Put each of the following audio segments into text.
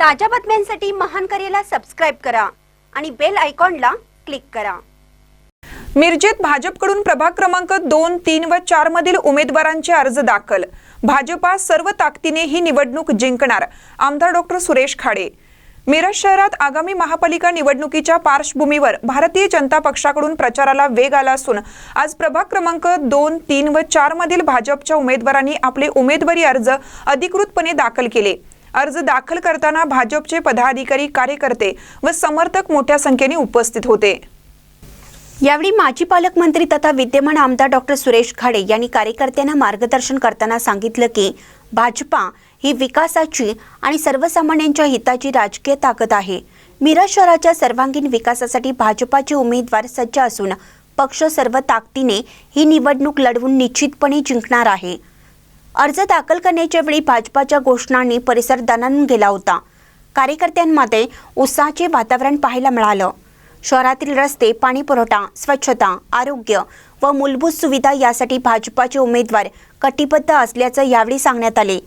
ताज्या बातम्यांसाठी महान करेला सबस्क्राईब करा आणि बेल आयकॉनला क्लिक करा. मिरजेत भाजपकडून प्रभाग क्रमांक दोन तीन व चार मधील उमेदवारांचे अर्ज दाखल. भाजपा सर्व ताकदीने ही निवडणूक जिंकणार आमदार डॉक्टर सुरेश खाडे. मिरज शहरात आगामी महापालिका निवडणुकीच्या पार्श्वभूमीवर भारतीय जनता पक्षाकडून प्रचाराला वेग आला असून आज प्रभाग क्रमांक दोन तीन व चार मधील भाजपच्या उमेदवारांनी आपले उमेदवारी अर्ज अधिकृतपणे दाखल केले. अर्ज दाखल करताना भाजपचे पदाधिकारी कार्यकर्ते व समर्थक मोठ्या संख्येने उपस्थित होते. यावेळी माजी पालकमंत्री तथा विद्यमान आमदार डॉक्टर सुरेश खाडे यांनी कार्यकर्त्यांना मार्गदर्शन करताना सांगितलं की भाजपा ही विकासाची आणि सर्वसामान्यांच्या हिताची राजकीय ताकद आहे. मिरज शहराच्या सर्वांगीण विकासासाठी भाजपाचे उमेदवार सज्ज असून पक्ष सर्व ताकदीने ही निवडणूक लढवून निश्चितपणे जिंकणार आहे. अर्ज दाखल करण्याच्या वेळी भाजपाच्या घोषणांनी परिसर दणानून गेला होता. कार्यकर्त्यांमध्ये उत्साहाचे वातावरण पाहायला मिळालं. शहरातील रस्ते पाणी पुरवठा स्वच्छता आरोग्य व मूलभूत सुविधा यासाठी भाजपाचे उमेदवार कटिबद्ध असल्याचं यावेळी सांगण्यात आले.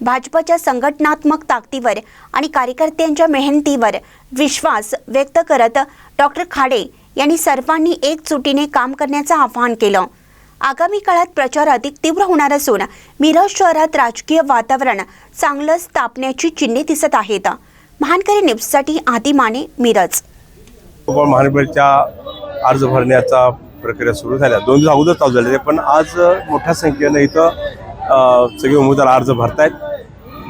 भाजपाच्या संघटनात्मक ताकदीवर आणि कार्यकर्त्यांच्या मेहनतीवर विश्वास व्यक्त करत डॉक्टर खाडे यांनी सर्वांनी एकजुटीने काम करण्याचं आवाहन केलं. आगामी काळात प्रचार अधिक तीव्र होणार असून मिरज शहरात राजकीय वातावरण चांगलं स्थापण्याची चिन्हे दिसत आहेत. महानकरी न्यूजसाठी आदी माने मिरज. महानगरच्या अर्ज भरण्याचा प्रक्रिया सुरू झाल्या. दोन दिवस अगोदर चालू झाले पण आज मोठ्या संख्येनं इथं सगळे उमेदवार अर्ज भरतायत.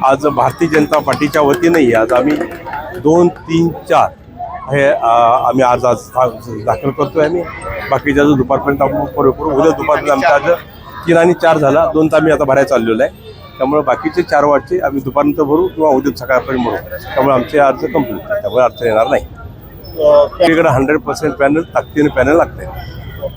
आज भारतीय जनता पार्टीच्या वतीनंही आज आम्ही दोन तीन चार हे आम्ही अर्ज आज आज दाखल करतोय आम्ही. बाकीच्या जो दुपारपर्यंत आपण उद्या दुपारपर्यंत आमचा अर्ज तीन आणि चार झाला दोन तर आम्ही आता भरायला चाललेलो आहे. त्यामुळे बाकीचे चार वाटचे आम्ही दुपारनंतर भरू किंवा उद्या सकाळपर्यंत भरू. त्यामुळे आमचे अर्ज कंप्लीट त्यामुळे अर्थ येणार नाही. वेगळं हंड्रेड पर्सेंट पॅनल ताकदीने पॅनल लागते